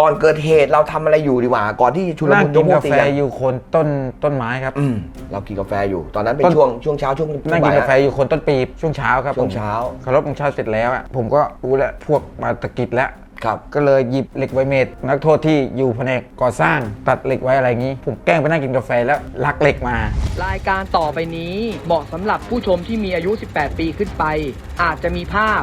ก่อนเกิดเหตุเราทำอะไรอยู่ดีกว่า ก่อนที่ชุลนั่งมุนกินโยกาตีแฟกันอยู่โคนต้นต้นไม้ครับ อืมเรากินกาแฟอยู่ ตอนนั้นเป็นต้น ช่วงช่วงเช้าช่วงนั่งกินบ่ยกาแฟอยู่โคนต้นปีบช่วงเช้าครับช่วงผมเช้า เคารพธงชาติเสร็จแล้วอะผมก็รู้แล้วพวกมาตะกิดแล้ว ครับ ก็เลยหยิบเหล็กไวเมตรนักโทษที่อยู่แผนกก่อสร้างตัดเหล็กไว้อะไรอย่างนี้ ผมแกล้งไปนั่งกินกาแฟแล้วลักเหล็กมา รายการต่อไปนี้เหมาะสำหรับผู้ชมที่มีอายุ 18 ปีขึ้นไป อาจจะมีภาพ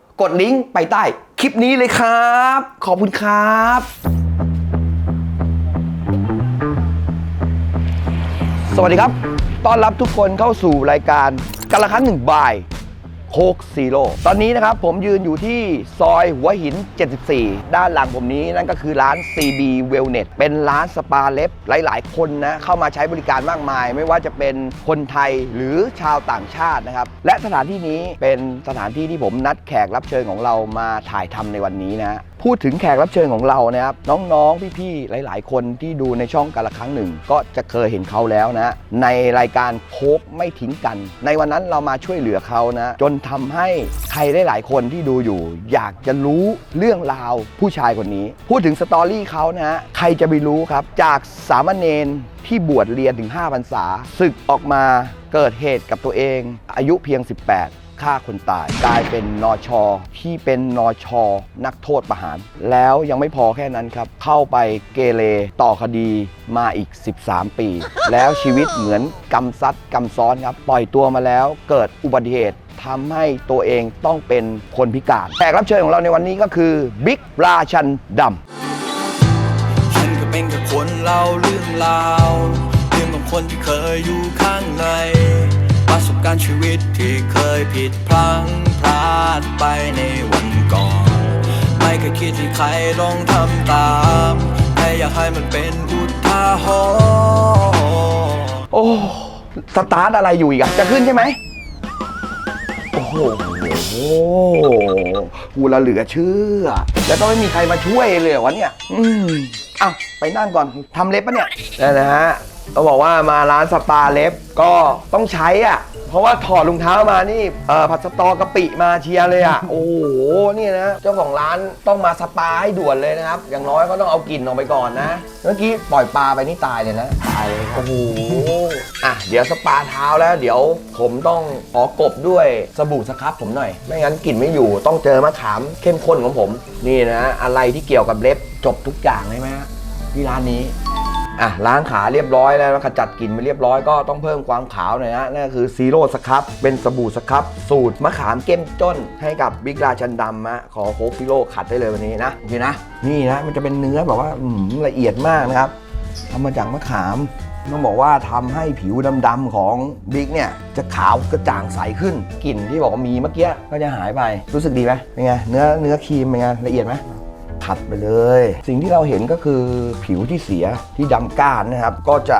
กดลิงก์ไปใต้คลิปนี้เลยครับ ขอบคุณครับสวัสดีครับ ต้อนรับทุกคนเข้าสู่รายการกันละครั้งหนึ่งบาย โคกซีโร่ตอนนี้นะครับผมยืนอยู่ที่ซอยหัวหิน 74 ด้านหลังผมนี้นั่นก็คือร้าน CB Wellness เป็นร้านสปาเล็บหลาย ๆ คนนะเข้ามาใช้บริการมากมาย ไม่ว่าจะเป็นคนไทยหรือชาวต่างชาตินะครับ และสถานที่นี้เป็นสถานที่ที่ผมนัดแขกรับเชิญของเรามาถ่ายทำในวันนี้นะ พูดถึงแขกรับเชิญของเรานะครับน้องๆพี่ๆหลาย ๆ คนที่ดูในช่องกันละครั้งหนึ่ง ก็จะเคยเห็นเขาแล้วนะในรายการโคกไม่ทิ้งกัน ในวันนั้นเรามาช่วยเหลือเขานะจนทำให้ใครหลายๆคนที่ดูอยู่ อยากจะรู้เรื่องราวผู้ชายคนนี้ พูดถึงสตอรี่เขานะใครจะไปรู้ครับ จากสามเณรที่บวชเรียนถึง5พรรษาศึกออกมาเกิดเหตุกับตัวเอง อายุเพียง 18 ฆ่าคนตาย กลายเป็นนอชอที่เป็นนอชอนักโทษประหาร แล้วยังไม่พอแค่นั้นครับ เข้าไปเกเรต่อคดีมาอีก 13 ปี แล้วชีวิตเหมือนกำซัดกำซ้อนครับ ปล่อยตัวมาแล้วเกิดอุบัติเหตุทำให้ตัวเองต้องเป็นคนพิการแขกรับเชิญของเราในวันนี้ก็คือบิ๊กราชันดำฉันก็เป็นแค่คนเล่าเรื่องราว เรื่องของคนที่เคยอยู่ข้างใน ประสบการณ์ชีวิตที่เคยผิดพลั้งพลาดไปในวันก่อน ไม่เคยคิดที่ใครลองทำตามแค่อยากให้มันเป็นอุทาหรณ์ โอ้สตาร์ทอะไรอยู่อีกอะจะขึ้นใช่ไหมโอ้โหกูละเหลือเชื่อ แล้วก็ไม่มีใครมาช่วยเลยเหรอวะเนี่ย อืมอ้าวไปนั่งก่อนทำเล็บปะเนี่ยนั่นนะฮะ ต้องบอกว่ามาร้านสปาเล็บก็ต้องใช้อะ เพราะว่าถอดรองเท้ามานี่เอ่อผัดสตอกะปิมาเชียร์เลยอะ โอ้โหนี่นะ เจ้าของร้านต้องมาสปาให้ด่วนเลยนะครับ อย่างน้อยก็ต้องเอากลิ่นออกไปก่อนนะ เมื่อกี้ปล่อยปลาไปนี่ตายเลยนะ ตายเลยครับโอ้โหอะเดี๋ยวสปาเท้าแล้ว เดี๋ยวผมต้องขอกบด้วยสบู่สครับผมหน่อย ไม่งั้นกลิ่นไม่อยู่ต้องเจอมะขามเข้มข้นของผม นี่นะ อะไรที่เกี่ยวกับเล็บจบทุกอย่างเลยไหมฮะที่ร้านนี้ อะล้างขาเรียบร้อยแล้วขจัดกลิ่นไปเรียบร้อยก็ต้องเพิ่มความขาวหน่อยนะนั่นคือซีโร่สครับเป็นสบู่สครับสูตรมะขามเก้มจ้นให้กับบิ๊กราชันดำนะขอโค้กซีโร่ขัดได้เลยวันนี้นะโอเคนะนี่นะมันจะเป็นเนื้อแบบว่าละเอียดมากนะครับทำมาจากมะขามต้องบอกว่าทำให้ผิวดำๆของบิ๊กเนี่ยจะขาวกระจ่างใสขึ้นกลิ่นที่บอกว่ามีเมื่อกี้ก็จะหายไปรู้สึกดีไหมเป็นไงเนื้อเนื้อครีมเป็นไงละเอียดไหม ขัดไปเลย สิ่งที่เราเห็นก็คือผิวที่เสียที่ดำก้านนะครับ ก็จะ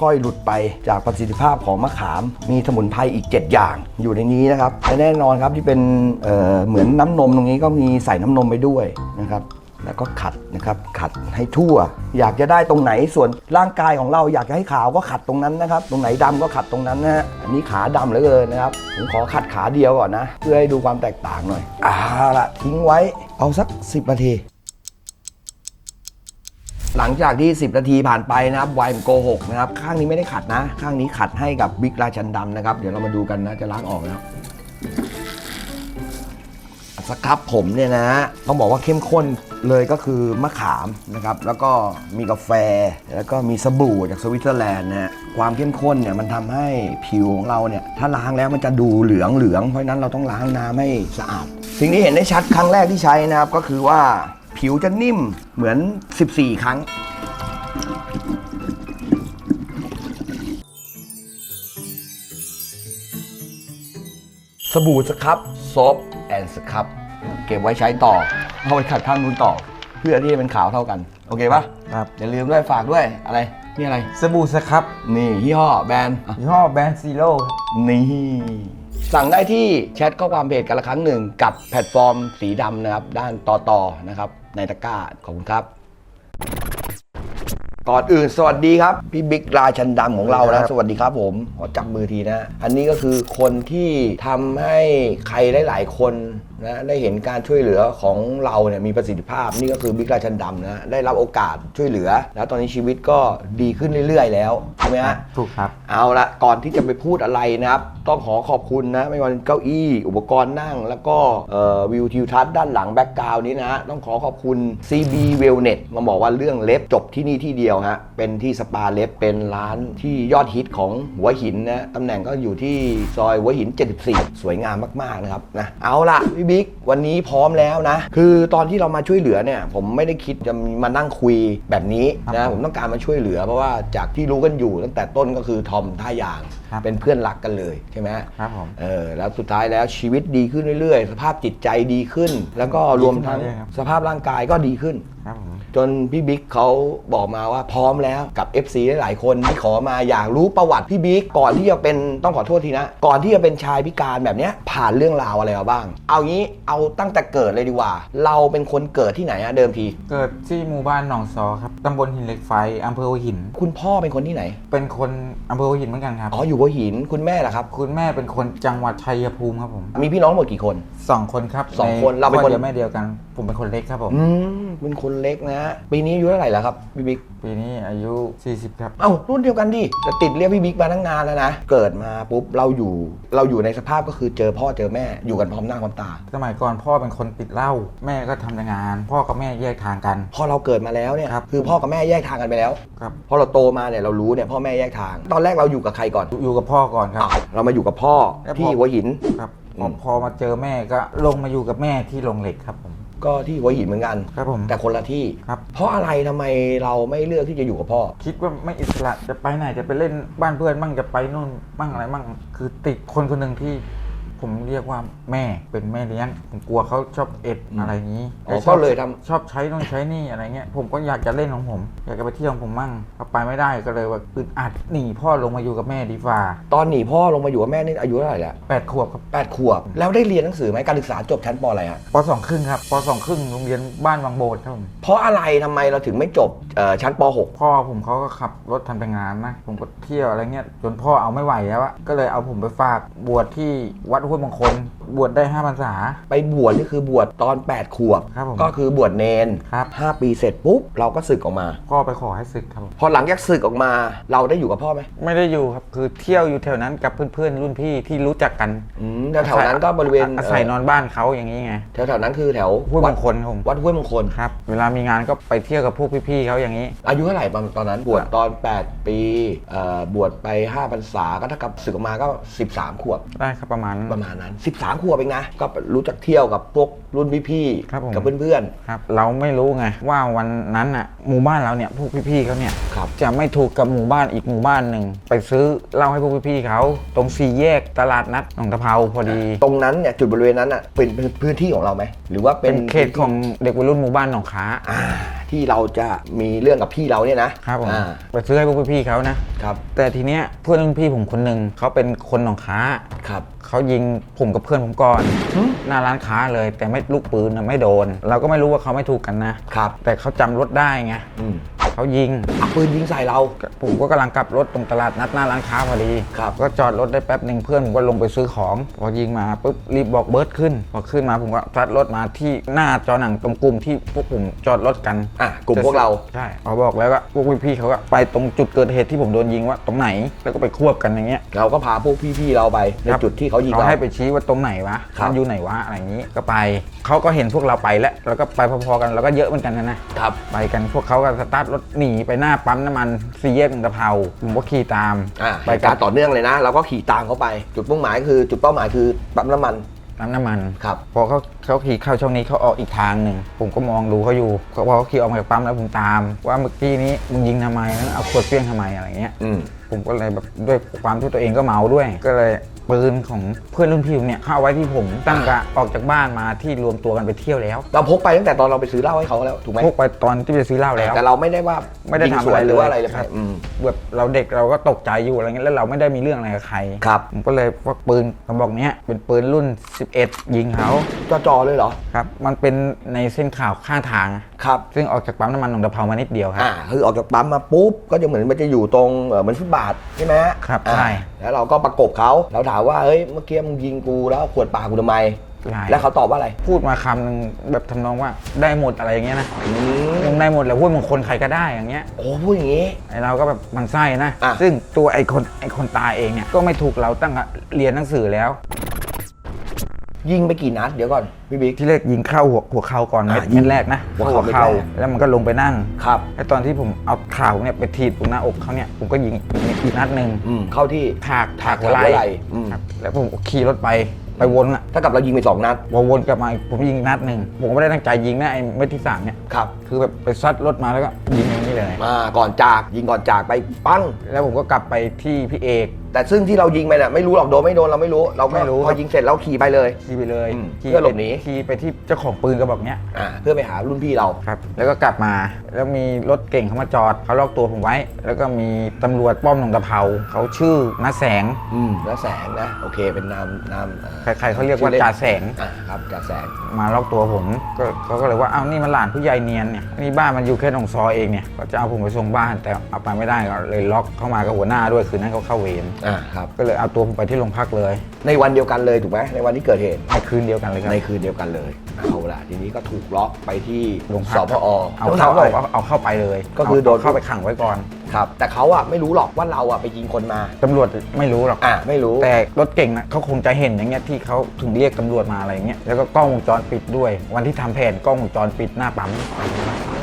ค่อยๆ หลุดไปจากประสิทธิภาพของมะขาม มีสมุนไพรอีก 7 อย่างอยู่ในนี้นะครับและแน่นอนครับที่เป็นเเหมือนน้ำนมตรงนี้ก็มีใส่น้ำนมไปด้วยนะครับแล้วก็ขัดนะครับ ขัดให้ทั่ว อยากจะได้ตรงไหนส่วนร่างกายของเราอยากจะให้ขาวก็ขัดตรงนั้นนะครับ ตรงไหนดำก็ขัดตรงนั้นนะฮะอันนี้ขาดำเหลือเกินนะครับผมขอขัดขาเดียวก่อนนะ เพื่อให้ดูความแตกต่างหน่อยอ่าละทิ้งไว้เอาสัก 10นาที หลังจากที่ 10 นาทีผ่านไปนะครับไวน์โกหกนะครับ ข้างนี้ไม่ได้ขัดนะ ข้างนี้ขัดให้กับบิ๊กราชันดำนะครับ เดี๋ยวเรามาดูกันนะจะล้างออกแล้วสครับผมเนี่ยนะต้องบอกว่าเข้มข้นเลยก็คือมะขามนะครับ แล้วก็มีกาแฟ แล้วก็มีสบู่จากสวิตเซอร์แลนด์นะฮะความเข้มข้นเนี่ยมันทำให้ผิวของเราเนี่ยถ้าล้างแล้วมันจะดูเหลืองเหลืองๆเพราะฉะนั้นเราต้องล้างน้ำให้สะอาดสิ่งที่เห็นได้ชัดครั้งแรกที่ใช้นะครับก็คือว่า ผิวจะนิ่มเหมือน 14 ครั้ง สบู่สครับซอฟแอนด์สครับเก็บไว้ใช้ต่อเอาไปขัดข้างนู้นต่อ เพื่อที่จะเป็นขาวเท่ากัน โอเคปะครับ อย่าลืมด้วยฝากด้วยอะไร นี่อะไร สบู่สครับนี่ยี่ห้อแบรนด์อะยี่ห้อแบรนด์ซีโร่นี่ สั่งได้ที่แชทข้อความเพจกันละครั้งหนึ่งกับแพลตฟอร์มสีดำนะครับ ด้านต่อต่อนะครับ ในตะกร้าขอบคุณครับ ก่อนอื่นสวัสดีครับ พี่บิ๊กราชันดำของเรานะ สวัสดีครับผมขอจับมือทีนะ อันนี้ก็คือคนที่ทำให้ใครหลาย ๆ คน นะได้เห็นการช่วยเหลือของเราเนี่ยมีประสิทธิภาพนี่ก็คือบิ๊กราชันดำนะได้รับโอกาสช่วยเหลือ แล้วตอนนี้ชีวิตก็ดีขึ้นเรื่อย ๆ แล้วใช่ไหมฮะ ถูกครับ เอาละก่อนที่จะไปพูดอะไรนะครับ ต้องขอขอบคุณนะ ไม่ว่าเป็นเก้าอี้ อุปกรณ์นั่ง แล้วก็เอ่อวิวทิวทัศน์ด้านหลังแบ็กกราวนี้นะ ต้องขอขอบคุณ CB Wellness มาบอกว่าเรื่องเล็บจบที่นี่ที่เดียวฮะ เป็นที่สปาเล็บเป็นร้านที่ยอดฮิตของหัวหินนะตำแหน่งก็อยู่ที่ซอยหัวหิน 74 สวยงามมากๆนะครับนะเอาละพี่บิ๊กวันนี้พร้อมแล้วนะ คือตอนที่เรามาช่วยเหลือเนี่ย ผมไม่ได้คิดจะมานั่งคุยแบบนี้ครันะบผมต้องการมาช่วยเหลือ เพราะว่าจากที่รู้กันอยู่ตั้งแต่ต้นก็คือทอมท่ายาง ครับเป็นเพื่อนรักกันเลยใช่ไหมครับผมเออแล้วสุดท้ายแล้วชีวิตดีขึ้นเรื่อยๆ สภาพจิตใจดีขึ้น แล้วก็รวมทั้งดีขึ้นเรื่อยๆครับ สภาพร่างกายก็ดีขึ้น ครับผม จนพี่บิ๊กเขาบอกมาว่าพร้อมแล้วกับ FC หลายๆคนที่ขอมาอยากรู้ประวัติพี่บิ๊กก่อนที่จะเป็นต้องขอโทษทีนะ ก่อนที่จะเป็นชายพิการแบบเนี้ยผ่านเรื่องราวอะไรมาบ้าง เอางี้เอาตั้งแต่เกิดเลยดีกว่า เราเป็นคนเกิดที่ไหนอะเดิมที เกิดที่หมู่บ้านหนองซอครับ ตำบลหินเหล็กไฟ อำเภอหัวหิน คุณพ่อเป็นคนที่ไหนเป็นคนอำเภอหัวหินเหมือนกันครับ อ๋ออยู่หัวหินคุณแม่ล่ะครับ คุณแม่เป็นคนจังหวัดชัยภูมิครับผมมีพี่น้องหมดกี่คน สองคนครับสองใคนเราเป็นคนพ่อเดียวแม่เดียวกัน ผมเป็นคนเล็กครับผม อืมเป็นคนเล็กนะปีนี้อายุเท่าไหร่แล้วครับพี่บิ๊ก ปีนี้อายุ 40 ครับ เอ้ารุ่นเดียวกันดิแต่ติดเรียกพี่บิ๊กมาตั้งนานแล้วนะ เกิดมาปุ๊บเราอยู่เราอยู่ในสภาพก็คือเจอพ่อเจอแม่อยู่กันพร้อมหน้าพร้อมตา สมัยก่อนพ่อเป็นคนติดเหล้าแม่ก็ทำแต่งาน พ่อกับแม่แยกทางกัน พอเราเกิดมาแล้วเนี่ยครับ คือพ่อกับแม่แยกทางกันไปแล้ว ครับ พอเราโตมาเนี่ยเรารู้เนี่ยพ่อแม่แยกทาง ตอนแรกเราอยู่กับใครก่อนอยู่กับพ่อก่อนครับ อ้าวเรามาอยู่กับพ่อแล้วพอ ที่หัวหิน ครับพอือมพอมาเจอแม่ก็ลงมาอยู่กับแม่ที่โรงเหล็กครับผม ก็ที่หัวหินเหมือนกัน ครับผมแต่คนละที่ ครับ เพราะอะไรทำไมเราไม่เลือกที่จะอยู่กับพ่อ คิดว่าไม่อิสระจะไปไหนจะไปเล่นบ้านเพื่อนบ้างจะไปนู่นบ้างอะไรบ้างคือติดคนคนหนึ่งที่ ผมเรียกว่าแม่เป็นแม่เลี้ยง ผมกลัวเขาชอบเอ็ดอะไรอย่างนี้อ๋อชอบก็เลยทำ ชอบใช้นู่นใช้นี่อะไรเงี้ยผมก็อยากจะเล่นของผม อยากจะไปเที่ยวของผมมั่งพอไปไม่ได้ก็เลยว่าอึดอัดหนีพ่อลงมาอยู่กับแม่ดีฟ่าตอนหนีพ่อลงมาอยู่กับแม่นี่อายุเท่าไหร่ละแปดขวบครับแปดขวบ แล้วได้เรียนหนังสือไหมการศึกษาจบชั้นปอะไรฮะปสองครึ่งครับปสองครึ่งโรงเรียนบ้านบางโบดครับผมเพราะอะไรทำไมเราถึงไม่จบเอ่อชั้นป .6 พ่อผมเขาก็ขับรถทำแต่งานนะผมก็เที่ยวอะไรเงี้ยจนพ่อเอาไม่ไหวแล้วอะก็เลยเอาผมไปฝากบวชที่วัดห้วยมงคลบวชได้ห้าพรรษา ไปบวชนี่คือบวชตอน 8 ขวบ ครับผมก็คือบวชเนนครับ5ปีเสร็จปุ๊บเราก็ศึกออกมาพ่อไปขอให้ศึกครับผมพอหลังจากศึกออกมา เราได้อยู่กับพ่อไหมไม่ได้อยู่ครับ คือเที่ยวอยู่แถวนั้นกับเพื่อนๆ รุ่นพี่ที่รู้จักกันอืมแถวๆนั้นก็บริเวณอาศัยนอนบ้านเขาอย่างนี้ไง แถวๆนั้นคือแถวห้วยมวัดงคลครับผม วัดห้วยมงคล ครับ เวลามีงานก็ไปเที่ยวกับพวกพี่ๆเขาอย่างนี้ อายุเท่าไหร่ตอนนั้น บวชตอน 8 ปีเอ่อบวชไป5พรรษาก็เท่ากับศึกออกมาก็ 13 ขวบ ได้ครับประมาณนั้นประมาณนั้น 13ขวบเองนะ ก็รู้จักเที่ยวกับพวกรุ่นพี่ครับผมกับเพื่อนครับเราไม่รู้ไงว่าวันนั้นอะหมู่บ้านเราเนี่ยพวกพี่ๆเขาเนี่ย ๆครับ จะไม่ถูกกับหมู่บ้านอีกหมู่บ้านหนึ่ง ไปซื้อเหล้าให้พวกพี่ๆเขา ตรงสี่แยกตลาดนัดหนองตะเภาพอดี ตรงนั้นเนี่ยจุดบริเวณนั้นอะเป็นเป็นพื้นที่ของเราไหมหรือว่าเป็เป็นนเขตของเด็กวัยรุ่นหมู่บ้านหนองค้า อ่าที่เราจะมีเรื่องกับพี่เราเนี่ยนะครับผมอ่าไปซื้อให้พวกพี่ๆเขานะ ครับแต่ทีเนี้ยเพื่อนรุ่นพี่ผมคนหนึ่งเขาเป็นคนหนองค้า ครับ เขายิงผมกับเพื่อนผมก่อนหน้าร้านค้าเลย แต่ไม่ลูกปืนนะไม่โดน เราก็ไม่รู้ว่าเขาไม่ถูกกันนะครับแต่เขาจำรถได้ไงอืม เขายิง เอาปืนยิงใส่เรา ผมก็กำลังกลับรถตรงตลาดนัดหน้าร้านค้าพอดี ครับ ก็จอดรถได้แป๊บหนึ่งเพื่อนผมก็ลงไปซื้อของ พอยิงมาปุ๊บรีบบอกเบิร์ดขึ้น พอขึ้นมาผมก็ทัดรถมาที่หน้าจอหนังตรงกลุ่มที่พวกผมจอดรถกันอะกลุ่มพวกเรา ใช่พอบอกแล้วก็พวกพี่ๆเขาก็ไปตรงจุดเกิดเหตุที่ผมโดนยิงว่าตรงไหน แล้วก็ไปควบกันอย่างเงี้ย เราก็พาพวกพี่ๆเราไปในครับจุดที่เขายิงเขาเรา ให้ไปชี้ว่าตรงไหนวะครับ มันอยู่ไหนวะอะไรอย่างนี้ก็ไปเขาก็เห็นพวกเราไปแล้วแล้วก็ไปพอๆกันแล้วก็เยอะเหมือนกันนะนะครับ ไปกันพวกเขาก็สตาร์ทรถหนีไปหน้าปั๊มน้ำมันสี่แยกหนองตะเภาผมก็ขี่ตามอ่าไปไปกักานรต่อเนื่องเลยนะเราก็ขี่ตามเขาไป จุดมุ่งหมายคือจุดเป้าหมายคือปั๊มน้ำมันปั๊มน้ำมัน ครับ พอเขาเขาขี่เข้าช่องนี้เขาออกอีกทางหนึ่งผมก็มองดูเขาอยู่พอเขาขี่ออกมาจากปั๊มแล้วผมตาม ว่าเมื่อกี้นี้มึงยิงทำไมแล้วเอาขวดเปี้ยงทำไมอะไรเงี้ย อืม ผมก็เลยแบบด้วยความที่ตัวเองก็เมาด้วย ก็เลย ปืนของเพื่อนรุ่นพี่ผมเนี่ยเขาเอาไว้ที่ผมตั้งกะออกจากบ้านมาที่รวมตัวกันไปเที่ยวแล้วเราพกไปตั้งแต่ตอนเราไปซื้อเหล้าให้เขาแล้วถูกไหมพกไปตอนที่ไปซื้อเหล้าแล้ว แต่เราไม่ได้ว่าไม่ได้ยิงทำสวอะไรนหเลรือยว่าอะไรเลยครับอืมแบบเราเด็กเราก็ตกใจอยู่อะไรเงี้ยแล้วเราไม่ได้มีเรื่องอะไรกับใครครับผมก็เลยว่าปืนกระบอกเนี้ยเป็นปืนรุ่น 11 ยิงเขาจอๆเลยเหรอครับมันเป็นในเส้นข่าวข้างทางครับซึ่งออกจากปั๊มน้ำมันหนองตะเภามานิดเดียวครับอ่าคือออกจากปั๊มมาปุ๊บก็จะเหมือนมันจะอยู่ตรงเออเหมือนฟุตบาทใช่ไหมฮะครับอ่าใช่แล้วเราก็ประกบเขาเราถามว่าเฮ้ยเมื่อกี้มึงยิงกูแล้วเอาขวดปากูทำไม ใช่ แล้วเขาตอบว่าอะไรพูดมาคำหนึ่งแบบทำนองว่าได้หมดอะไรอย่างเงี้ยนะอืมมึงได้หมดแหล้วพูดมึงคนใครก็ได้อย่างเงี้ย โอ้พูดอย่างนี้ ไอเราก็แบบมันไส้นะ อะ ซึ่งตัวไอคนไอคนตายเองเนี่ย ก็ไม่ถูกเราตั้งแต่เรียนหนังสือแล้ว ยิงไปกี่นัดเดี๋ยวก่อนพี่บิ๊ก ที่แรกยิงเข้าหัวหัวเข่าก่อนอะเม็ดยิงเม็ดแรกนะหัวเข่าเม็ดแรก แล้วมันก็ลงไปนั่งครับไอตอนที่ผมเอาเข่าเนี่ยไปถีบตรงหน้าอกเขาเนี่ยผมก็ยิงอีกนัดหนึ่งอืมเข้าที่ ถากถากหัหัววไหไหล่ล่อืม ครับแล้วผมก็ขี่รถไปไปวนอะถ้ากับเรายิงไปสองนัดพอวนกลับมาอีกผมยิงอีกนัดหนึ่งผมก็ไม่ได้ตั้งใจยิงนะไอ้เม็ดที่สามเนี่ยครับคือแบบไปซัดรถมาแล้วก็ยิงอย่างนี้เลย มาก่อนจากยิงก่อนจากไปปั้ง แล้วผมก็กลับไปที่พี่เอก แต่ซึ่งที่เรายิงไปน่ะไม่รู้หรอกโดนไม่โดนเราไม่รู้ เราก็ไม่รู้พอยิงเสร็จเราขี่ไปเลย ขี่ไปเลยอืมขี่เพื่อหลบหนี ขี่ไปที่เจ้าของปืนกระบอกเนี้ยอ่าเพื่อไปหารุ่นพี่เรา ครับ แล้วก็กลับมา แล้วมีรถเก่งเขามาจอดเขาล็อกตัวผมไว้ แล้วก็มีตำรวจป้อมหนองตะเภาเขาชื่อน้าแสง อืมแล้วแสงนะโอเคเป็นนามนามอ่าใครๆเขาเรียกว่าชื่อล่นจ่าแสง อ่าครับจ่าแสง มาล็อกตัวผมก็เขาก็เลยว่าอ้าวนี่มันหลานผู้ใหญ่เนียนเนี่ยนี่บ้านมันอยู่แค่หนองซอยเองเนี่ยก็จะเอาผมไปส่งบ้านแต่เอาไปไม่ได้ก็เลยล็อกเข้ามากับหัวหน้าด้วยคืนนั้นเขาเข้าเวรอ่าครับ ก็เลยเอาตัวผมไปที่โรงพักเลย ในวันเดียวกันเลยถูกไหมในวันที่เกิดเหตุ ในคืนเดียวกันเลยครับ ในคืนเดียวกันเลยเอาละทีนี้ก็ถูกล็อกไปที่โรงพัก สพอเอาต้องเข้าถามหน่อยเอาเอาเข้าไปเลย ก็คือโดนเาเข้าไปขังไว้ก่อนครับแต่เขาอะไม่รู้หรอกว่าเราอะไปยิงคนมา ตำรวจไม่รู้หรอกอ่าไม่รู้แต่รถเก่งนะเขาคงจะเห็นอย่างเงี้ยที่เขาถึงเรียกตำรวจมาอะไรเงี้ยแล้วก็กล้องวงจรปิดด้วย วันที่ทำแผนกล้องวงจรปิดหน้าปั๊มอ๋อ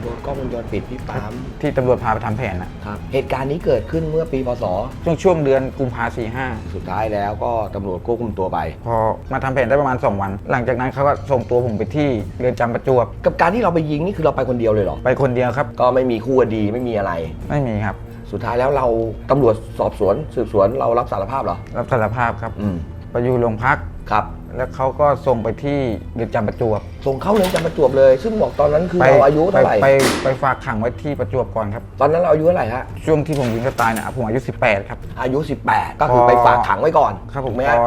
โดนกล้องวงจรปิดที่ปั๊มที่ตำรวจพาไปทำแผนนะครับ เหตุการณ์นี้เกิดขึ้นเมื่อปีพศ ช่วงช่วงเดือนกุมภาสี่ห้าสุดท้ายแล้วก็ตำรวจควบคุมตัวไป พอมาทำแผนได้ประมาณ 2 วัน หลังจากนั้นเขาก็ส่งตัวผมไปที่เรือนจำประจวบกับการที่เราไปยิงนี่คือเราไปคนเดียวเลยเหรอ ไปคนเดียวครับ ก็ไม่มีคู่คดีไม่มีอะไร ไม่มีครับ สุดท้ายแล้วเราตำรวจสอบสวนสืบสวนเรารับสารภาพเหรอ รับสารภาพครับ อืม ไปอยู่โรงพัก ครับ แล้วเขาก็ส่งไปที่เรือนจำประจวบส่งเข้าเรือนจำประจวบเลย ซึ่งบอกตอนนั้นคือไปเราอายุเท่าไหร่ไปไปไปฝากขังไว้ที่ประจวบก่อนครับ ตอนนั้นเราอายุเท่าไหร่ฮะช่วงที่ผมยิงเขาตายเนี่ยผมอายุ 18 ครับ อายุ 18 ก็คือพอไปฝากขังไว้ก่อนครับผถูมกไหมพฮะอ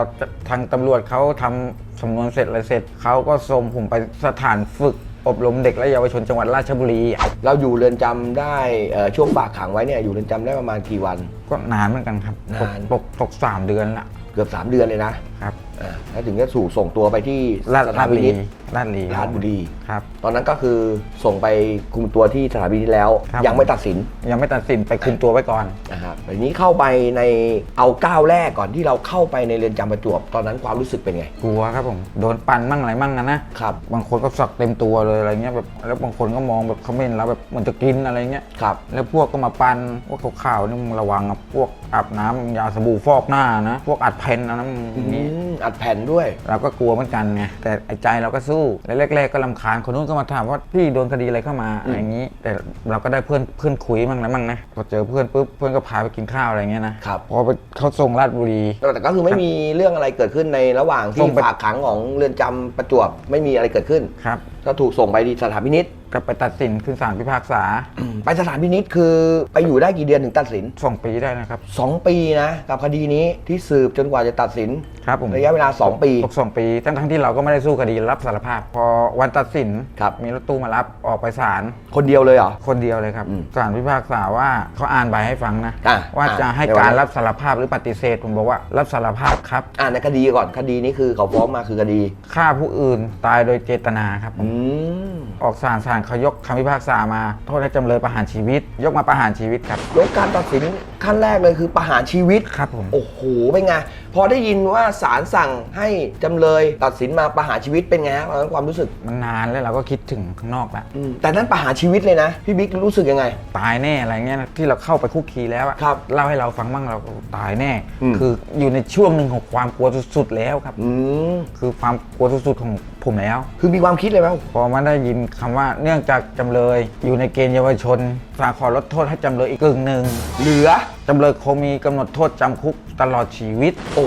ทางตำรวจเขาทำสำนวนเสร็จอะไรเสร็จเขาก็ส่งผมไปสถานฝึกอบรมเด็กและเยาวชนจังหวัดราชบุรี เราอยู่เรือนจำได้เอ่อช่วงฝากขังไว้เนี่ยอยู่เรือนจำได้ประมาณกี่วัน ก็นานเหมือนกันครับนานตกตกตกสามเดือนละเกือบ 3 เดือนเลยนะครับอ่า แล้วถึงจะสู่ส่งตัวไปที่ลาชสลาถานดพิลีนิษ ลาดลีลาดบุรีครับ ตอนนั้นก็คือส่งไปคุมตัวที่สถานพินิษแล้ว ครับ ยังไม่ตัดสินยังไม่ตัดสินไปคืนตัวไว้ก่อน นะครับทีนี้เข้าไปในเอาก้าวแรกก่อนที่เราเข้าไปในเรือนจำประจวบตอนนั้นความรู้สึกเป็นไงกลัวครับผมโดนปั่นมั่งอะไรมั่งนะนะ ครับบางคนก็สักเต็มตัวเลยอะไรเงี้ยแบบแล้วบางคนก็มองแบบเขาไม่เห็นเราแบบเหมันจะกินอะไรเงี้ยครับ แล้วพวกก็มาปั่นพวกขาวๆนี่มึงระวังอะพวกอาบน้ำยาสบู่ฟอกหน้านะ พวกอัดเพนนะนะมึงอืนี่มอัดแผ่นด้วย เราก็กลัวเหมือนกันไงแต่ไอ้ใจเราก็สู้แล้วแรก ๆ ก็ลำคาญคนนู้นก็มาถามว่าพี่โดนคดีอะไรเข้ามาอะไรอย่างนี้ แต่เราก็ได้เพื่อนเพื่อนคุยมั่งแล้วมั่งนะพอเจอเพื่อนปุ๊บเพื่อนก็พาไปกินข้าวอะไรเงี้ยนะครับ พอไปเขาส่งราชบุรี แต่ก็คือไม่มีเรื่องอะไรเกิดขึ้นในระหว่างส่ที่งไป ฝากขังของเรือนจำประจวบไม่มีอะไรเกิดขึ้น ครับ ก็ถูกส่งไปที่สถานพินิษ ก็ไปตัดสินขึ้นศาลพิพากษาไปสถานพินิษคือไปอยู่ได้กี่เดือนถึงตัดสิน สองปีได้นะครับ 2 ปีนะ กับคดีนี้ที่สืบจนกว่าจะตัดสิน ครับผมระยะเวลา 2 ปี ตกสองปีทั้งทั้งๆที่เราก็ไม่ได้สู้คดีรับสารภาพ พอวันตัดสินครับ มีรถตู้มารับออกไปศาลคนเดียวเลยเหรอ คนเดียวเลยครับอืมศาลพิพากษาว่าเขาอ่านใบให้ฟังนะอะว่าจะอะให้เดี๋ยวการนะรับสารภาพหรือปฏิเสธผมบอกว่ารับสารภาพครับอ่าในคดีก่อนคดีนี้คือเขาฟ้องมาคือคดีฆ่าผู้อื่นตายโดยเจตนาครับผม อืม ออกศาลศาลเขายกคำพิพากษามา โทษให้จำเลยประหารชีวิต ยกมาประหารชีวิตครับ ยกการตัดสินขั้นแรกเลยคือประหารชีวิต ครับผม โอ้โห เป็นไง พอได้ยินว่าศาลสั่งให้จำเลยตัดสินมาประหารชีวิตเป็นไงฮะตอนนั้นความรู้สึกมันนานแล้วเราก็คิดถึงข้างนอกแล้วอืมแต่นั้นประหารชีวิตเลยนะ พี่บิ๊กรู้สึกยังไง ตายแน่อะไรเงี้ยนะที่เราเข้าไปคุกคีแล้วอะครับเล่าให้เราฟังบ้างเราก็ตายแน่ อืม คืออยู่ในช่วงหนึ่งของความกลัวสุดๆแล้วครับ อืม คือความกลัวสุดๆของ ผมแล้ว คือมีความคิดเลยไหมพอมาได้ยินคำว่าเนื่องจากจำเลยอยู่ในเกณฑ์เยาวชนศาลขอลดโทษให้จำเลยอีกกึ่งหนึ่งเหลือ จำเลยคงมีกำหนดโทษจำคุกตลอดชีวิต โอ้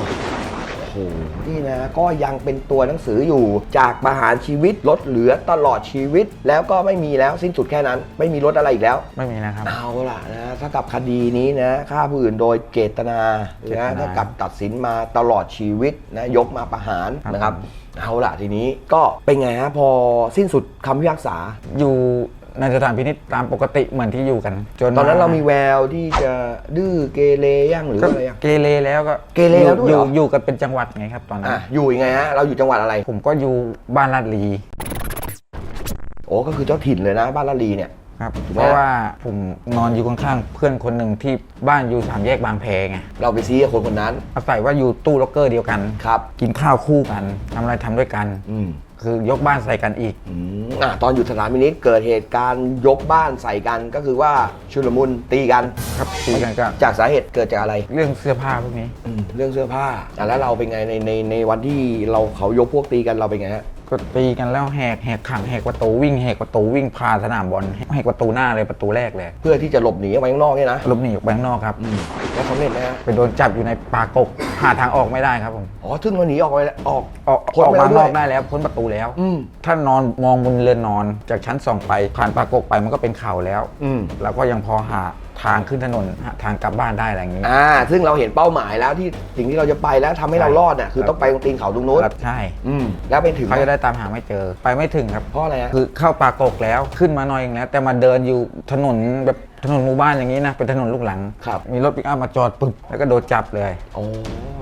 นี่นะก็ยังเป็นตัวหนังสืออยู่จากประหารชีวิตลดเหลือตลอดชีวิต แล้วก็ไม่มีแล้วสิ้นสุดแค่นั้น ไม่มีลดอะไรอีกแล้ว ไม่มีนะครับ เอาล่ะนะถ้ากับคดีนี้นะฆ่าผู้อื่นโดยเจตนาเจตนานะถ้ากับตัดสินมาตลอดชีวิตนะยกมาประหารครับ นะครับ เอาล่ะทีนี้ก็เป็นไงฮะพอสิ้นสุดคำพิพากษา อยู่ในสถานพินิจตามปกติเหมือนที่อยู่กัน จนตอนนั้นเรามีแววที่จะดื้อเกเรยังหรือก็อะไรยัง เกเรแล้วก็เกเรแล้วด้วยอยู่เหรออยู่กันเป็นจังหวัดไงครับตอนนั้น อะอยู่ยังไงฮะเราอยู่จังหวัดอะไร ผมก็อยู่บ้านลาดลี โอ้ก็คือเจ้าถิ่นเลยนะบ้านละลีเนี่ย ครับถูกไหมเพราะว่าผมนอนอยู่ข้างๆเพื่อนคนหนึ่งที่บ้านอยู่สามแยกบางแพไงเราไปซีกับคนคนนั้น อาศัยว่าอยู่ตู้ล็อกเกอร์เดียวกัน ครับ กินข้าวคู่กันทำอะไรทำด้วยกัน อืมคือยกบ้านใส่กันอีก อืมอะตอนอยู่สถานพินิจเกิดเหตุการณ์ยกบ้านใส่กันก็คือว่าชุลมุนตีกัน ครับตีกันก็จากสาเหตุเกิดจากอะไรเรื่องเสื้อผ้าพวกนี้ อืมเรื่องเสื้อผ้าอะแล้วเราเป็นไงในในในวันที่เราเขายกพวกตีกันเราเป็นไงฮะ ก็ตีกันแล้วแหกแหกขังแหกประตูวิ่งแหกประตูวิ่งพาสนามบอลแหกประตูหน้าเลยประตูแรกเลยเพื่อที่จะหลบหนีออกไปข้างนอกเนี่ยนะหลบหนีออกไปข้างนอกครับแล้วสำเร็จไหมฮะไปโดนจับอยู่ในป่ากกหาทางออกไม่ได้ครับผมอ๋อซึ่งเราหนีออกไปแล้วออกออกพ้นออกไปมาแล้วนด้อวยกได้แล้วพ้นประตูแล้วอืมถ้านอนมองบนเรือนนอนจากชั้นสองไปผ่านป่ากกไปมันก็เป็นเขาแล้วอืมเราก็ยังพอหา ทางขึ้นถนนหาทางกลับบ้านได้อะไรอย่างนี้ อ่า ซึ่งเราเห็นเป้าหมายแล้วที่สิ่งที่เราจะไปแล้วทำให้เรารอดน่ะคือต้องไปตรงตีนเขาตรงนู้นครับใช่อืมแล้วไปถึงเขาจะได้ตามหาไม่เจอไปไม่ถึงครับ เพราะอะไรฮะ คือเข้าป่ากกแล้วขึ้นมาหน่อยเองแล้ว แต่มาเดินอยู่ถนนแบบ ถนนหมู่บ้านอย่างนี้นะเป็นถนนลูกหลัง ครับ มีรถปิกอัพมาจอดปึ๊บแล้วก็โดนจับเลย โอ้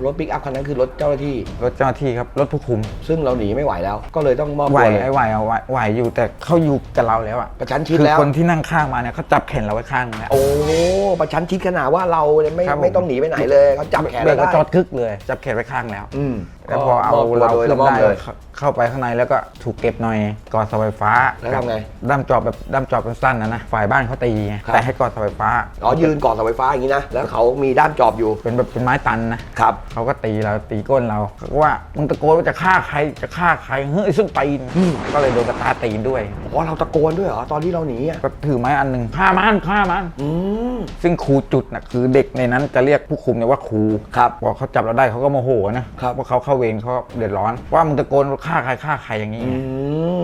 รถปิกอัพคันนั้นคือรถเจ้าหน้าที่ รถเจ้าหน้าที่ครับรถผู้คุมซึ่งเราหนีไม่ไหวแล้ว ก็เลยต้องมอบไหวตัวเลยไอ้ไหวเอาไหวไหวอยู่แต่เขาอยู่กับเราแล้วอะประชันชิดคือแล้ว คนที่นั่งข้างมาเนี่ยเขาจับแขนเราไว้ข้างนึงแล้ว โอ้ประชันชิดขนาดว่าเราเนี่ยไม่ครับผม ไม่ต้องหนีไปไหนเลยเขาจับแขนเบรเรากก็ได้จอดคึกเลย จับแขนไว้ข้างแล้ว อืม แล้วพอเอามบตัวเราโดยขึ้นมอบได้เลยเข้าเข้าไปข้างในแล้วก็ถูกเก็บหน่อยกอดเสาไฟฟ้าแล้วทำไง ด้ามจอบแบบด้ามจอบเป็นสั้นนะนะฝ่ายบ้านเขาตีไงครับแต่ให้กอดเสาไฟฟ้าอ๋อยืนก่อนเสาไฟฟ้าอย่างนี้นะ แล้วเขามีด้ามจอบอยู่ เป็นแบบเป็นไม้ตันนะครับ เขาก็ตีเราตีก้นเราเขาก็ว่ามึงตะโกนว่าจะฆ่าใครจะฆ่าใครเฮ้ยซึ่งตีนก็เลยโดนกระตาตีนด้วย อ๋อเราตะโกนด้วยเหรอตอนที่เราหนีอะก็ถือไม้อันหนึ่งฆ่ามันฆ่ามันอืม ซึ่งครูจุดนะคือเด็กในนั้นจะเรียกผู้คุมเนี่ยว่าครูครับพอเขาจับเราได้เขาก็โมโหนะครับ ว่าเขาเข้าเวรเขาเดือดร้อน ว่ามึงตะโกนฆ่าใครฆ่าใครอย่างนี้อืไง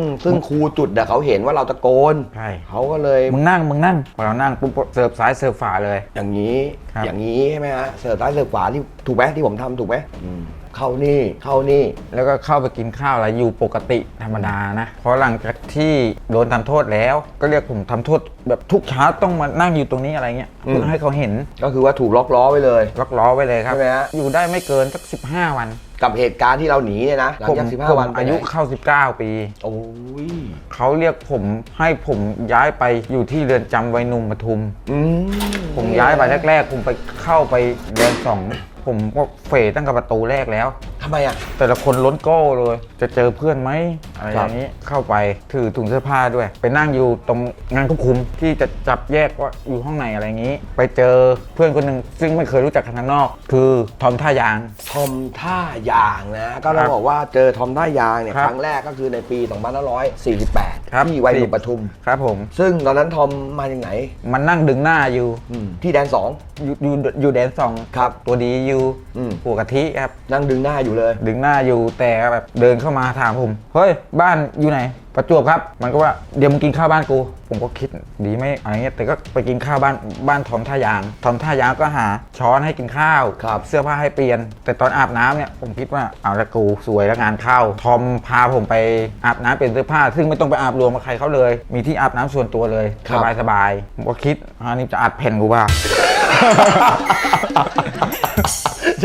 มซึ่งครูจุดอะเขาเห็นว่าเราตะโกนใช่ เขาก็เลยมึงนั่งมึงนั่งพอเรานั่งปุ๊บเสิร์ฟซ้ายเสิร์ฟฝาเลย อย่างนี้ ครับ อย่างนี้ใช่ไหมฮะเสิร์ฟซ้ายเสิร์ฟขวาที่ถูกไหมที่ผมทำถูกไหมอืมเข้านี่เข้านี่ แล้วก็เข้าไปกินข้าวอะไรอยู่ปกติธรรมดานะเพราะหลังจากที่โดนทำโทษแล้ว ก็เรียกผมทำโทษแบบทุกเช้าต้องมานั่งอยู่ตรงนี้อะไรเงี้ยอืมเพื่อให้เขาเห็นก็คือว่าถูกล็อกล้อไว้เลย ล็อกล้อไว้เลยครับ ใช่ไหมฮะ อยู่ได้ไม่เกินสัก 15 วัน กับเหตุการณ์ที่เราหนีเนี่ยนะหลังผมจากสิบผห้ามวันไปอายุไหนเข้า 19 ปี โอ้ยเขาเรียกผมให้ผมย้ายไปอยู่ที่เรือนจำวัยหนุ่มปทุม อืมผมย้ายไปแรก ๆ ผมไปเข้าไปเดือนสอง ผมก็เฟดตั้งแต่ประตูแรกแล้วทำ ไมอะ แต่ละคนล้นโก้เลย จะเจอเพื่อนไหมอะไรคอรับย่างนี้เข้าไปถือถุงเสื้อผ้าด้วย ไปนั่งอยู่ตรงงานควบคุมที่จะจับแยกว่าอยู่ห้องไหนอะไรอย่างนี้ ไปเจอเพื่อนคนหนึ่งซึ่งไม่เคยรู้จักกันทางนอก คือทอมท่ายาง ทอมท่ายางนะ ก็เราครับบอกว่าเจอทอมท่ายางเนี่ยครับครั้งแรกก็คือในปี 2548 ครับที่วัยหนุ่มปทุม ครับผม ซึ่งตอนนั้นทอมมาจากไหนมันนั่งดึงหน้าอยู่อืมที่แดนสอง อยู่อยู่อยู่แดนสองครับตัวดีอยู่อืม หัวกะทิครับ นั่งดึงหน้าอยู่เลย ดึงหน้าอยู่แต่แบบเดินเข้ามาถามผม เฮ้ย บ้านอยู่ไหนประจวบครับ มันก็ว่าเดี๋ยวมึงกินข้าวบ้านกู ผมก็คิดดีไหมอะไรเงี้ยแต่ก็ไปกินข้าวบ้านบ้านทอมท่ายางทอมท่ายางก็หาช้อนให้กินข้าวครับเสื้อผ้าให้เปลี่ยน แต่ตอนอาบน้ำเนี่ยผมคิดว่าเอาละกูสวยแล้วงานเข้าทอมพาผมไปอาบน้ำเปลี่ยนเสื้อผ้า ซึ่งไม่ต้องไปอาบรวมกับใครเขาเลย มีที่อาบน้ำส่วนตัวเลยครัสบ บายสบายๆผมก็คิดอันนี้จะอัดแผ่นกูป่ะ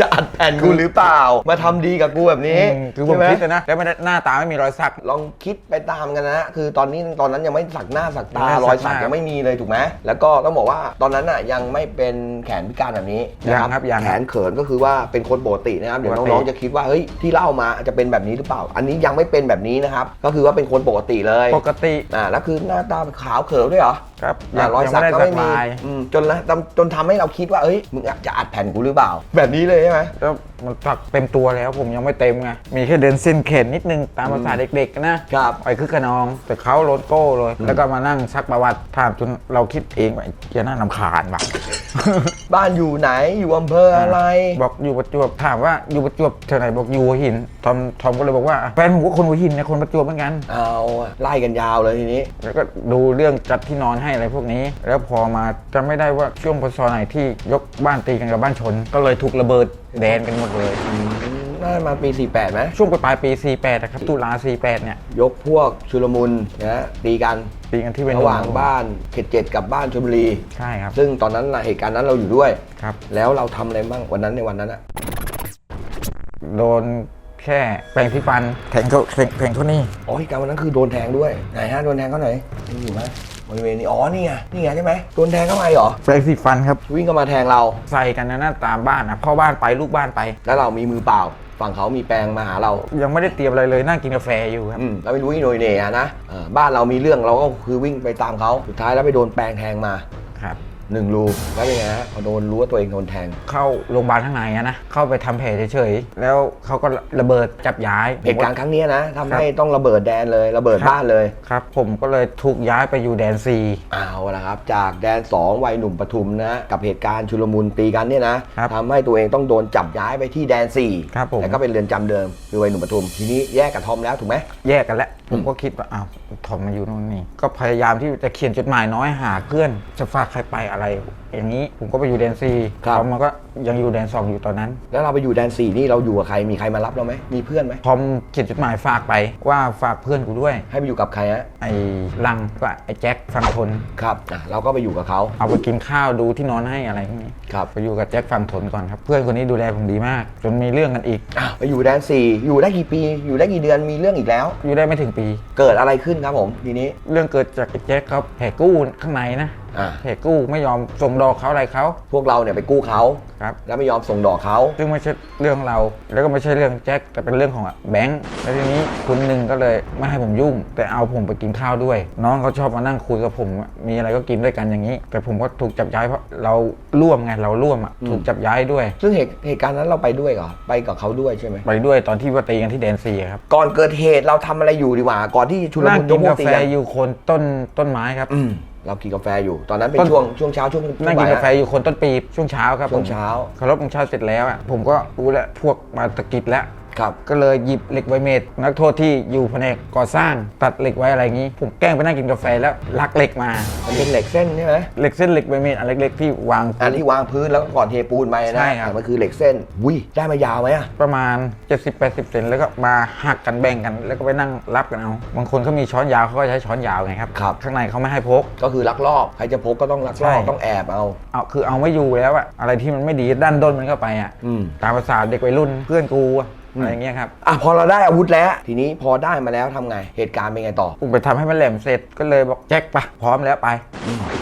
จะอัดแผ่นกูหรือเปล่า มาทำดีกับกูแบบนี้อืมคือผมใช่ไหคิดเลยนะ แล้วไม่ได้หน้าตาไม่มีรอยสัก ลองคิดไปตามกันนะ คือตอนนี้ตอนนั้นยังไม่สักหน้าสักตายังไม่รอยสัสักกหน้ายังไม่มีเลยถูกไหมแล้วก็ต้องบอกว่าตอนนั้นน่ะยังไม่เป็นแขนพิการแบบนี้นะยังครับยังแขนเขินก็คือว่าเป็นคนปกตินะครับเดี๋ยวปกติ น้องๆจะคิดว่าเฮ้ยที่เล่ามาจะเป็นแบบนี้หรือเปล่า อันนี้ยังไม่เป็นแบบนี้นะครับก็คือว่าเป็นคนปกติเลย ปกติ อ่าแล้วคือหน้าตาขาวเขินด้วยเหรอครับอ่ารอยสักก็ไม่มีลายอืมจนละจนทำให้เราคิดว่าเอ้ยมึงจะอัดแผ่นกูหรือเปล่า แบบนี้เลยใช่ไหมแล้วมันสักเต็มตัวแล้วผมยังไม่เต็มไงมีแค่เดินเส้นเข็นนิดนึงตามภาษาเด็กๆนะครับไปคือขนอง แต่เขาโรถโก้เลย แล้วก็มานั่งซักประวัติถามจนเราคิดเองว่าไอ้เจ้าน่าลำคาญว่ะบ้านอยู่ไหนอยู่อำเภออะไร บอกอยู่ประจวบถามว่าอยู่ประจวบเท่าไหร่บอกอยู่หัวหินทอมทอมก็เลยบอกว่าแฟนผมก็คนหัวหินนะคนประจวบเหมือนกันเอาอะไล่กันยาวเลยทีนี้ แล้วก็ดูเรื่องจัดที่นอนให้อะไรพวกนี้ แล้วพอมาจำไม่ได้ว่าช่วงพศไหนที่ยกบ้านตีกันกับบ้านชน ก็เลยถูกระเบิดแดนกันหมดเลย น่าจะมาปี 48ไหมช่วงปลายๆปี 48นะครับตุลา48 เนี่ยยกพวกชุลมุนนะตีกันตีกันที่เวนระหว่างบ้านเขตเจ็ดกับบ้านชลบุรี ใช่ครับซึ่งตอนนั้นน่ะเหตุการณ์นั้นเราอยู่ด้วย ครับ แล้วเราทำอะไรบ้างวันนั้นในวันนั้นอะโดนแค่แปรงที่ฟันแทงเขาแทงแทงเขานี่อ๋อเหตุการณ์วันนั้นคือโดนแทงด้วยไหนฮะโดนแทงเขาไหนนี่อยู่ไหม บริเวณนี้อ๋อนี่ไงนี่ไงใช่ไหมโดนแทงเข้ามาเหรอแปรงสีฟันครับ วิ่งเข้ามาแทงเรา ใส่กันนะหน้าตามบ้านนะพ่อบ้านไปลูกบ้านไป แล้วเรามีมือเปล่า ฝั่งเขามีแปรงมาหาเรายังไม่ได้เตรียมอะไรเลยนั่งกินกาแฟอยู่ครับ อืมเราไม่รู้อีโหนยเหน่อะนะเออบ้านเรามีเรื่องเราก็คือวิ่งไปตามเขาสุดท้ายแล้วไปโดนแปรงแทงมา ครับ หนึ่งรูแล้วเป็นไงฮะพอโดนรู้ว่าตัวเองโดนแทง เข้าโรงพยาบาลข้างในอะนะ เข้าไปทำแผลเฉยๆ แล้วเขาก็ระเบิดจับย้ายเหตุการณ์ครั้งเนี้ยนะทำให้ครับต้องระเบิดแดนเลยระเบิดบ้านเลย ครับ ผมก็เลยถูกย้ายไปอยู่แดนซี เอาละครับ จากแดน 2 วัยหนุ่มปทุมนะกับเหตุการณ์ชุลมุนตีกันเนี่ยนะครับทำให้ตัวเองต้องโดนจับย้ายไปที่แดน4ครับผมแต่ก็เป็นเรือนจำเดิมคือวัยหนุ่มปทุม ทีนี้แยกกับทอมแล้วถูกไหม แยกกันแล้วผมก็คิดว่าอ้าวถอมมาอยู่นู่นนี่ ก็พยายามที่จะเขียนจดหมายน้อยหาเพื่อน จะฝากใครไปอะไร อย่างนี้ผมก็ไปอยู่แดนซีทอมมันก็ยังอยู่แดนสองอยู่ตอนนั้น แล้วเราไปอยู่แดน4นี่เราอยู่กับใครมีใครมารับเราไหมมีเพื่อนไหมทอมเขียนจดหมายฝากไปว่าฝากเพื่อนกูด้วย ให้ไปอยู่กับใครฮะไอ้ลังก็ไอ้แจ็คฟังทน ครับอะเราก็ไปอยู่กับเขาเอาไปกินข้าวดูที่นอนให้อะไรพวกนี้ครับไปอยู่กับแจ็คฟังทนก่อนครับ เพื่อนคนนี้ดูแลผมดีมาก จนมีเรื่องกันอีก อะไปอยู่แดน4อยู่ได้กี่ปี อยู่ได้กี่เดือนมีเรื่องอีกแล้ว อยู่ได้ไม่ถึงปี เกิดอะไรขึ้นครับผมทีนี้ เรื่องเกิดจากไอ้แจ็คครับแหกกู้ข้างในนะ อะแห่กู้ไม่ยอมส่งดอกเขาอะไรเขา พวกเราเนี่ยไปกู้เขาครับ แล้วไม่ยอมส่งดอกเขา ซึ่งไม่ใช่เรื่องเรา แล้วก็ไม่ใช่เรื่องแจ็คแต่เป็นเรื่องของแบงค์แล้วทีนี้คุณหนึ่งก็เลยไม่ให้ผมยุ่ง แต่เอาผมไปกินข้าวด้วย น้องเขาชอบมานั่งคุยกับผมอะมีอะไรก็กินด้วยกันอย่างนี้ แต่ผมก็ถูกจับย้ายเพราะเราร่วมไงเราร่วมอะถูกจับย้ายด้วย ซึ่งเหตุเหตุการณ์นั้นเราไปด้วยเหรอไปกับเขาด้วยใช่ไหมไปด้วยตอนที่ว่าตีกันที่แดนซีอะครับก่อนเกิดเหตุเราทำอะไรอยู่ดีกว่า ก่อนที่ชุลนั่งมุนยกิกนพวกากตีแฟกันอยู่โคนต้นต้นไม้ครับ อืม เรากินกาแฟอยู่ ตอนนั้นเป็นต้น ช่วงช่วงเช้าช่วงนั่งกินบ่ยกาแฟอยู่โคนต้นปีบช่วงเช้าครับช่วงเช้าเคารพองค์เช้าเสร็จแล้วอะผมก็รู้แล้วพวกมาตะกิดแล้ว ครับ ก็เลยหยิบเหล็กไวเมดนักโทษที่อยู่แผนกก่อสร้างตัดเหล็กไว้อะไรอย่างนี้ ผมแกล้งไปนั่งกินกาแฟแล้วลักเหล็กมา มันเป็นเหล็กเส้นใช่ไหมเหล็กเส้นเหล็กไวเมดอันเล็กๆที่วาง อันที่วางพื้นแล้วก็ก่อนเทปูนไปนะใช่ครับอะมันคือเหล็กเส้นวิได้มายาวไหมอะประมาณ 70-80เซนแล้วก็มาหักกันแบ่งกัน แล้วก็ไปนั่งรับกันเอา บางคนเขามีช้อนยาวเขาก็ใช้ช้อนยาวไงครับครับ ข้างในเขาไม่ให้พก ก็คือลักลอบใครจะพกก็ต้องลักลอบใช่ ต้องแอบเอา เอาคือเอาไม่อยู่แล้วอะอะไรที่มันไม่ดีด้านด้นมันเข้าไปอะอืม ตามภาษาเด็กวัยรุ่นเพื่อนกูอะ อะไรอย่างเงี้ยครับอะพอเราได้อาวุธแล้ว ทีนี้พอได้มาแล้วทำไง เหตุการณ์เป็นไงต่อ ผมไปทำให้มันแหลมเสร็จก็เลยบอกแจ็คปะพร้อมแล้วไป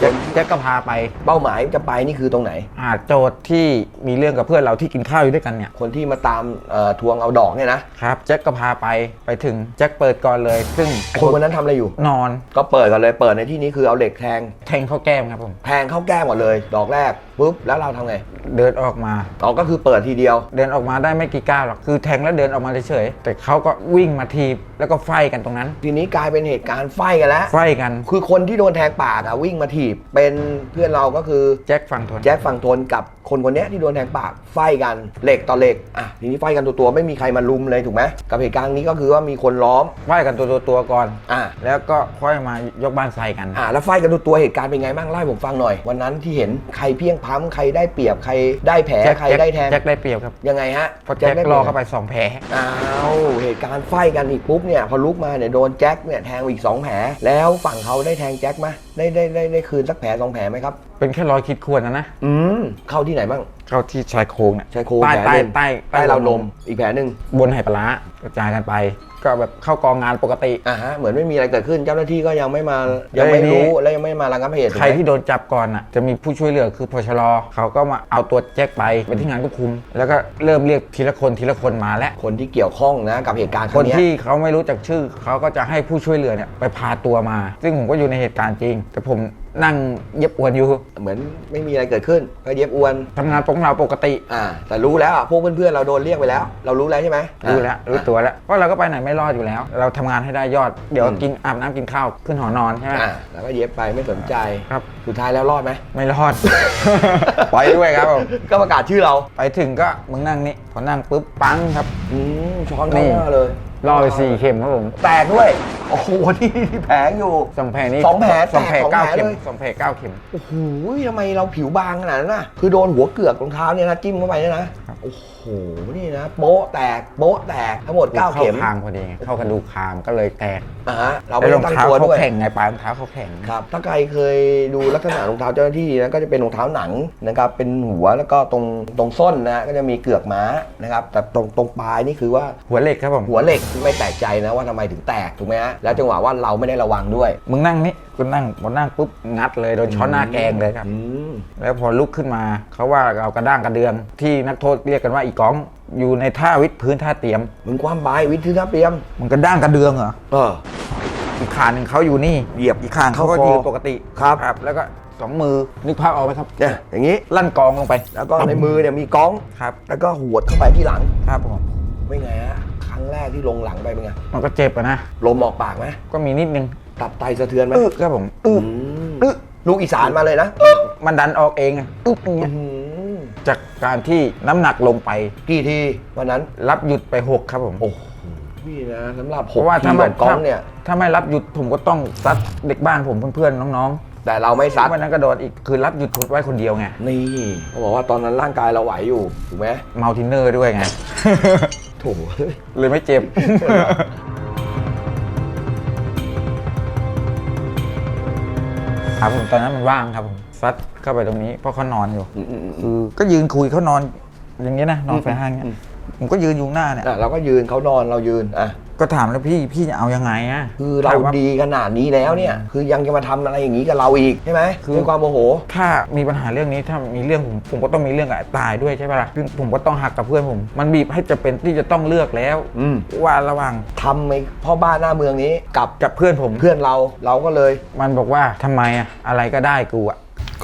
แจ็คแจ็คก็พาไปเป้าหมายจะไปนี่คือตรงไหน หาโจทย์ที่มีเรื่องกับเพื่อนเราที่กินข้าวอยู่ด้วยกันเนี่ยคนที่มาตามเอ่อทวงเอาดอกเนี่ยนะครับแจ็คก็พาไปไปถึงแจ็คเปิดก่อนเลย ซึ่งคนคนนั้นทำอะไรอยู่ นอนก็เปิดกันเลยเปิดในที่นี้คือเอาเหล็กแทงแทงเข้าแก้มครับผม แทงเข้าแก้มก่อนเลย ดอกแรก ปุ๊บแล้วเราทำไงเดินออกมา อ๋อก็คือเปิดทีเดียว เดินออกมาได้ไม่กี่ก้าวหรอกคือแทงแล้วเดินออกมาเฉยๆแต่เขาก็วิ่งมาทีบแล้วก็ไฟกันตรงนั้น ทีนี้กลายเป็นเหตุการณ์ไฟกันแล้ว ไฟกันคือคนที่โดนแทงปากอะวิ่งมาถีบเป็นเพื่อนเราก็คือแจ็คฝั่งทนแจ็คฝั่งทนกับคนคนเนี้ยที่โดนแทงปากไฟกันเหล็กต่อเหล็กอะทีนี้ไฟกันตัวตัวๆไม่มีใครมาลุมเลยถูกไหมกับเหตุการณ์นี้ก็คือว่ามีคนล้อมไฟกันตัวตัวๆๆก่อน อะแล้วก็ค่อยมายกบ้านใส่กัน อะแล้วไฟกันตัวตัวๆเหตุการณ์เป็นไงบ้างเล่าให้ผมฟังหน่อย วันนั้นที่เห็นใครเพี้ยงพล้ำใครได้เปรียบใครได้แผลแจ็คใครแจ็คได้แทงแจ็คได้เปรียบครับยังไงฮะเพราะแจ็คได้รอปยบเข้าไปสองแผลอ้าวเหตุการณ์ไฟกันอีกปุ๊บเนี่ยพอลุกมาเนี่ยโดนแจ็คเนี่ยแทงไปอีกสองแผลแล้วฝั่งเขาได้แทงแจ็คไหมได้ได้ได้ได้คืนสักแผลสองแผลไหมครับ เป็นแค่รอยขีดข่วนนะนะอืมเข้าที่ไหนบ้าง เข้าที่ชายโครงเนี่ยชายโครงใต้แผลใต้หนึ่งใต้ใต้ราวนมอีกแผลหนึ่งบนไหปลาร้ากระจายกันไป ก็แบบเข้ากองงานปกติ อ่าฮะเหมือนไม่มีอะไรเกิดขึ้นเจ้าหน้าที่ก็ยังไม่มายังไม่แล้วทีนี้รู้และยังไม่มาระงับเหตุถูกใครไหม ที่โดนจับก่อนอะจะมีผู้ช่วยเหลือคือพชรเขาก็มาเอาตัวแจ็คไปไปที่งานควบคุม แล้วก็เริ่มเรียกทีละคนทีละคนมาแล้ว คนที่เกี่ยวข้องนะกับเหตุการณ์คครั้นงเนี้ยที่เขาไม่รู้จักชื่อ เขาก็จะให้ผู้ช่วยเหลือเนี่ยไปพาตัวมา ซึ่งผมก็อยู่ในเหตุการณ์จริงแต่ผมนั่งเย็บอวนอยู่เหมือนไม่มีอะไรเกิดขึ้นก็เย็บอวนทำงานปกเราปกติ อ่า แต่รู้แล้วอะพวกเพื่อนๆเราโดนเรียกไปแล้ว เรารู้แล้วใช่ไหมรู้แล้วอะรู้ตัวแล้วเพราะเราก็ไปไหนไม่รอดอยู่แล้ว เราทำงานให้ได้ยอดเดี๋ยวอืมกินอาบน้ำกินข้าวขึ้นหอนอนใช่ไหมอ่าแล้วก็เย็บไปไม่สนใจครับสุดท้ายแล้วรอดไหมไม่รอด ไปด้วยครับผมก็ประกาศชื่อเราไปถึงก็มึงนั่งนี่พอนั่งปุ๊บปังครับอืมช้อนเข้าหน้าเลย รอไปสี่เข็มครับผมแตกด้วย โอ้โหนี่ที่แผลอยู่ สองแผลนี้สองแผลสองแผลแตกสองเก้าแผลเข็มเลย สองแผลเก้าเข็ม โอ้โหทำไมเราผิวบางขนาดนั้นน่ะ คือโดนหัวเกือกรองเท้าเนี่ยนะจิ้มเข้าไปเนี่ยนะ โอ้โหนี่นะโป๊ะแตกโป๊ะแตกทั้งหมด9เข็มเข้าคางพอดีไงเข้ากระดูกคางก็เลยแตกอ่าฮะเราแล้ไม่วรได้องตั้งเท้าตัวเขาด้วย แข็งไงปลายรองเท้าเขาแข็งครับถ้าใครเคยดูลักษณะรองเท้าเจ้าหน้าที่นะก็จะเป็นรองเท้าหนังนะครับเป็นหัวแล้วก็ตรงตรงส้นนะก็จะมีเกือกม้านะครับแต่ตรงตรงปลายนี่คือว่าหัวเหล็กครับผมหัวเหล็กไม่แปลกใจนะว่าทำไมถึงแตกถูกไหมฮะแล้วจังหวะว่าเราไม่ได้ระวังด้วย มึงนั่งนี่ กูนั่งพอนั่งปุ๊บงัดเลยโดนช้อนหน้าแกงเลยครับ อืม แล้วพอลุกขึ้นมาเขาว่าเอากระด้างกระเดือง ที่นักโทษเรียกกันว่าอีกอง อยู่ในท่าวิดพื้นท่าเตรียม มึงความบายวิทย์ทัพเปียม มันกระด้างกระเดืองเหรอ เออ อีกขางหนึ่งเขาอยู่นี่เหยียบอีกขางเขาก็เข้าคอยืนปกติครับครับ แล้วก็สองมือนึกภาพออกไหมครับเนี่ยอย่างนี้ ลั่นกองลงไปแล้วก็ในมือเนี่ยมีก้อง ครับแล้วก็หวดเข้าไปที่หลัง ครับผมไม่ไงฮะ ครั้งแรกที่ลงหลังไปเป็นไง มันก็เจ็บอะนะ ลมออกปากไหมก็มีนิดนึง ตับไตสะเทือนไหมอึครับผมอึอืมลูกอีสานมาเลยนะมันดันออกเองอะอึอย่างเงี้ยอืมจากการที่น้ำหนักลงไป กี่ทีวันนั้น รับหยุดไปหกครับผม โอ้โหนี่นะสำหรับเพหกราะว่าทีถ้าขไม่องก้องเนี่ยถ้าไม่รับหยุดผมก็ต้องซัดเด็กบ้านผมเพื่อนๆน้องแต่เราไม่ๆซัดวันนั้นก็โดนอีกคือรับหยุดไว้คนเดียวไงนี่เขาบอกว่าตอนนั้นร่างกายเราไหวอยู่ถูกไหมเมาทินเนอร์ด้วยไง โถูเลยไม่เจ็บ ครับผมตอนนั้นมันว่างครับผมซัดเข้าไปตรงนี้เพราะเขานอนอยู่อืมอืมอืมคือก็ยืนคุยเขานอนอย่างเงี้ยนะนอนไฟห้างเงี้ยอืม ผมก็ยืนอยู่หน้าเนี่ย อะเราก็ยืนเขานอนเรายืนอะก็ถามแล้วพี่พี่จะเอายังไงอะคือเราถมว่ดีขนาดนี้แล้วเนี่ย คือยังจะมาทำอะไรอย่างนี้กับเราอีกใช่ไหมคือ ด้วยความโมโห ถ้ามีปัญหาเรื่องนี้ถ้ามีเรื่องผมผมก็ต้องมีเรื่องกับไอ้ตายด้วยใช่ปะล่ะซึ่งผมก็ต้องหักกับเพื่อนผม มันบีบให้จะเป็นที่จะต้องเลือกแล้วอืม ว่าระหว่างทำไอ้พ่อบ้านหน้าเมืองนี้กับกับเพื่อนผม เพื่อนเราเราก็เลย มันบอกว่าทำไมอะอะไรก็ได้กูอะ